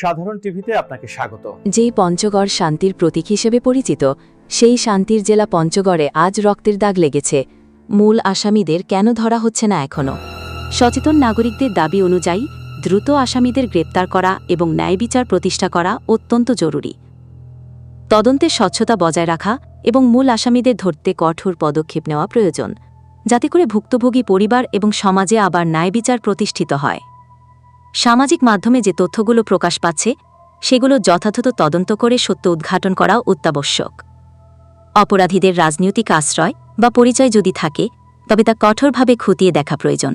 সাধারণ টিভিতে আপনাকে স্বাগত। যেই পঞ্চগড় শান্তির প্রতীক হিসেবে পরিচিত, সেই শান্তির জেলা পঞ্চগড়ে আজ রক্তের দাগ লেগেছে। মূল আসামিদের কেন ধরা হচ্ছে না এখনও সচেতন নাগরিকদের দাবি অনুযায়ী, দ্রুত আসামিদের গ্রেপ্তার করা এবং ন্যায় বিচার প্রতিষ্ঠা করা অত্যন্ত জরুরি। তদন্তের স্বচ্ছতা বজায় রাখা এবং মূল আসামিদের ধরতে কঠোর পদক্ষেপ নেওয়া প্রয়োজন, যাতে করে ভুক্তভোগী পরিবার এবং সমাজে আবার ন্যায় বিচার প্রতিষ্ঠিত হয়। সামাজিক মাধ্যমে যে তথ্যগুলো প্রকাশ পাচ্ছে, সেগুলো যথাযথ তদন্ত করে সত্য উদ্ঘাটন করা অত্যাবশ্যক। অপরাধীদের রাজনৈতিক আশ্রয় বা পরিচয় যদি থাকে, তবে তা কঠোরভাবে খতিয়ে দেখা প্রয়োজন,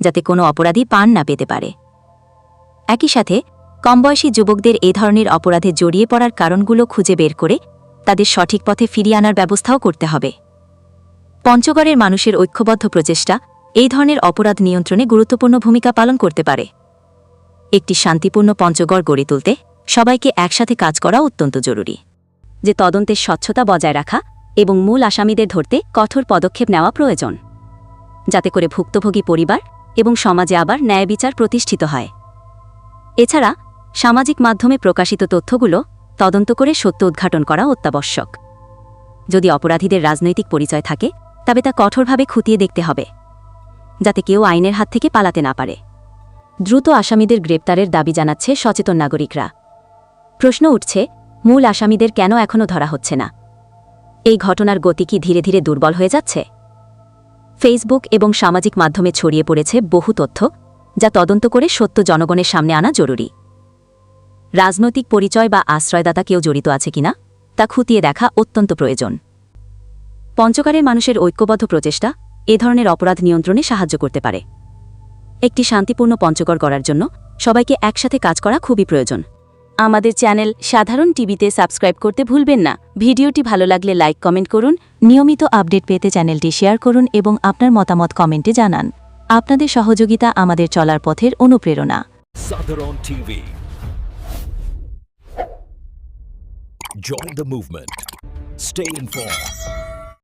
যাতে কোনো অপরাধী পান না পেতে পারে। একই সাথে, কমবয়সী যুবকদের এ ধরনের অপরাধে জড়িয়ে পড়ার কারণগুলো খুঁজে বের করে তাদের সঠিক পথে ফিরিয়ে আনার ব্যবস্থাও করতে হবে। পঞ্চগড়ের মানুষের ঐক্যবদ্ধ প্রচেষ্টা এই ধরনের অপরাধ নিয়ন্ত্রণে গুরুত্বপূর্ণ ভূমিকা পালন করতে পারে। একটি শান্তিপূর্ণ পঞ্চগড় গড়ে তুলতে সবাইকে একসাথে কাজ করা অত্যন্ত জরুরি। যে তদন্তের স্বচ্ছতা বজায় রাখা এবং মূল আসামিদের ধরতে কঠোর পদক্ষেপ নেওয়া প্রয়োজন। যাতে করে ভুক্তভোগী পরিবার এবং সমাজে আবার ন্যায় বিচার প্রতিষ্ঠিত হয়। এছাড়া সামাজিক মাধ্যমে প্রকাশিত তথ্যগুলো তদন্ত করে সত্য উদ্ঘাটন করা অত্যাবশ্যক। যদি অপরাধীদের রাজনৈতিক পরিচয় থাকে, তবে তা কঠোরভাবে খুঁটিয়ে দেখতে হবে, যাতে কেউ আইনের হাত থেকে পালাতে না পারে। দ্রুত আসামিদের গ্রেপ্তারের দাবি জানাচ্ছে সচেতন নাগরিকরা। প্রশ্ন উঠছে, মূল আসামিদের কেন এখনও ধরা হচ্ছে না? এই ঘটনার গতি কি ধীরে ধীরে দুর্বল হয়ে যাচ্ছে? ফেসবুক এবং সামাজিক মাধ্যমে ছড়িয়ে পড়েছে বহু তথ্য, যা তদন্ত করে সত্য জনগণের সামনে আনা জরুরি। রাজনৈতিক পরিচয় বা আশ্রয়দাতা কেউ জড়িত আছে কিনা, তা খুঁটিয়ে দেখা অত্যন্ত প্রয়োজন। পঞ্চকারের মানুষের ঐক্যবদ্ধ প্রচেষ্টা, এ ধরনের অপরাধ নিয়ন্ত্রণে সাহায্য করতে পারে। একটি শান্তিপূর্ণ পঞ্চকর করার জন্য সবাইকে একসাথে কাজ করা খুবই প্রয়োজন আমাদের চ্যানেল সাধারণ টিভিতে সাবস্ক্রাইব করতে ভুলবেন না ভিডিওটি ভালো লাগলে লাইক, কমেন্ট করুন নিয়মিত আপডেট পেতে চ্যানেলটি শেয়ার করুন এবং আপনার মতামত কমেন্টে জানান আপনাদের সহযোগিতা আমাদের চলার পথের অনুপ্রেরণা Southern TV. Join the movement. Stay informed.